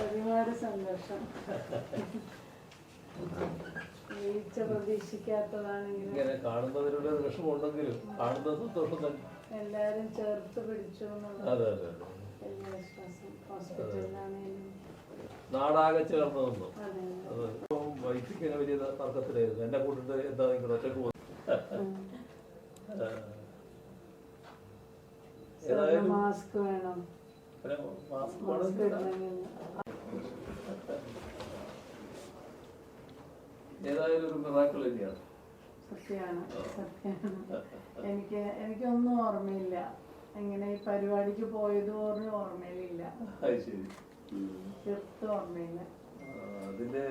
ഒരുപാട് സന്തോഷം വീഴ്ച പ്രതീക്ഷിക്കാത്തതാണെങ്കിലും ഇങ്ങനെ കാണുന്നതിലൂടെ വിഷമമുണ്ടെങ്കിലും കാണുന്ന സന്തോഷം തന്നെ. എല്ലാരും ചേർത്ത് പിടിച്ചു അതെ അതെ നാടാകെ ചേർന്ന് നിന്നു വൈദ്യക്കിങ്ങനെ വലിയ തർക്കത്തിലായിരുന്നു. എന്നെ കൂട്ടിട്ട് എന്താ നിങ്ങൾ ഒറ്റയ്ക്ക് പോകുന്നത് ഏതായാലും മാസ്ക് വേണം. മാസ്ക് ഏതായാലും ഒരു മിറാക്കൾ തന്നെയാണ്. സത്യമാണ് സത്യമാണ് എനിക്ക് എനിക്കൊന്നും ഓർമ്മയില്ല. എങ്ങനെ ഈ പരിപാടിക്ക് പോയത് പോലും ഓർമ്മയിലില്ല. തീർത്തും ഓർമ്മയില്ല. അതിന്റെ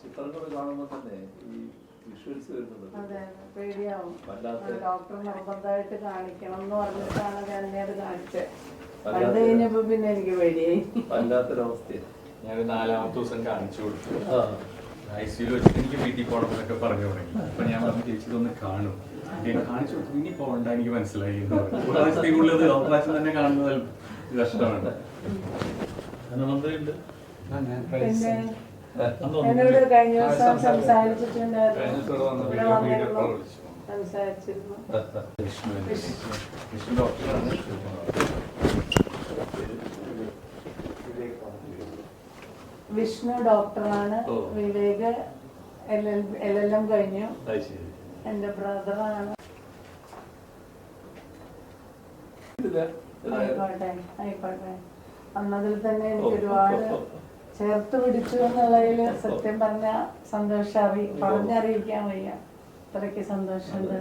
ചിത്രങ്ങൾ കാണുമ്പോൾ തന്നെ ഈ വിഷ്വൽസ് വരുന്നത് അതെ പേടിയാവും. ഡോക്ടർ നിർബന്ധമായിട്ട് കാണിക്കണം എന്ന് പറഞ്ഞിട്ടാണ് ഞാൻ അത് കാണിച്ചത്. കണ്ടു കഴിഞ്ഞപ്പോ പിന്നെ എനിക്ക് പേടിയായി. വല്ലാത്തൊരവസ്ഥയാണ് ഞാൻ നാലാമത്തെ ദിവസം കാണിച്ചു കൊടുത്തു. ആ. ഐ സിയിൽ വെച്ചിട്ട് എനിക്ക് വീട്ടിൽ പോകണം എന്നൊക്കെ പറഞ്ഞു തുടങ്ങി. അപ്പൊ ഞാൻ പറഞ്ഞു ചേച്ചി ഇതൊന്ന് കാണും. ഞാൻ കാണിച്ചു കൊടുത്തു ഇനി പോകണ്ട എനിക്ക് മനസ്സിലായി. ഉള്ളത് പ്രാവശ്യം തന്നെ കാണുന്നത് കഷ്ടമാണ്. അന്ന് എന്നോട് കഴിഞ്ഞ ദിവസം സംസാരിച്ചിട്ടുണ്ടായിരുന്നു. സംസാരിച്ചിരുന്നു. വിഷ്ണു. വിഷ്ണു ഡോക്ടറാണ്. വിഷ്ണു ഡോക്ടറാണ്. വിവേക് എൽ എൽ എം കഴിഞ്ഞു. എന്റെ ബ്രദറാണ്. ആയിക്കോട്ടെ ആയിക്കോട്ടെ. അന്നതിൽ തന്നെ എനിക്ക് ഒരുപാട്. ചേർത്ത് പിടിച്ചു എന്നുള്ളതിൽ സത്യം പറഞ്ഞ സന്തോഷം അറി പറഞ്ഞറിയിക്കാൻ വയ്യ. അത്രയ്ക്ക് സന്തോഷമുണ്ട്.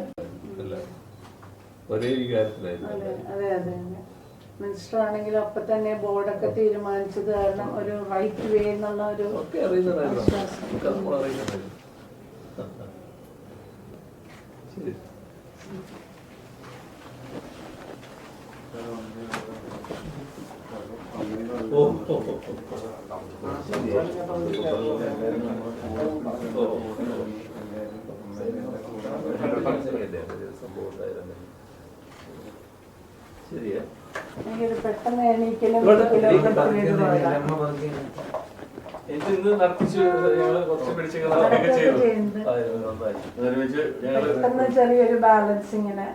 അതെ അതെ അതെ. മിനിസ്റ്റർ ആണെങ്കിലും അപ്പൊ തന്നെ ബോർഡൊക്കെ തീരുമാനിച്ചത് കാരണം ഒരു റൈറ്റ് വേ എന്നുള്ള ഒരു ഒക്കെ അറിയുന്നതായിരുന്നു. ശരിയാ. പെട്ടെന്ന് എണീക്കലും ഇന്ന് നടത്തിച്ചു? ഞങ്ങൾ കുറച്ച് ചെയ്തു. ഒരുമിച്ച് പെട്ടെന്ന് ചെറിയൊരു ബാലൻസ് ഇങ്ങനെ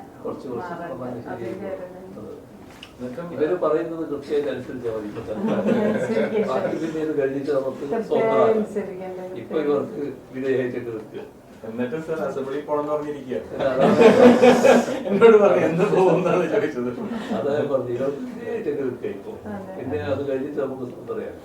ഇവർ പറയുന്നത് കൃത്യമായിട്ട് അനുസരിച്ച് മതി ഇപ്പൊ പിന്നെ ഇത് കഴിഞ്ഞിട്ട് നമുക്ക്. ഇപ്പൊ ഇവർക്ക് വിധേയമായിട്ട് നിൽക്കുക. എന്നിട്ട് സർ അസംബ്ലി പോണം പറഞ്ഞിരിക്കുക എന്നോട് പറഞ്ഞു എന്ന് പോകുന്നാണ് ചോദിച്ചത്. അതായത് പറഞ്ഞു വിധേയമായിട്ട് നിൽക്കുക പിന്നെ അത് കഴിഞ്ഞിട്ട് നമുക്ക് പറയാം.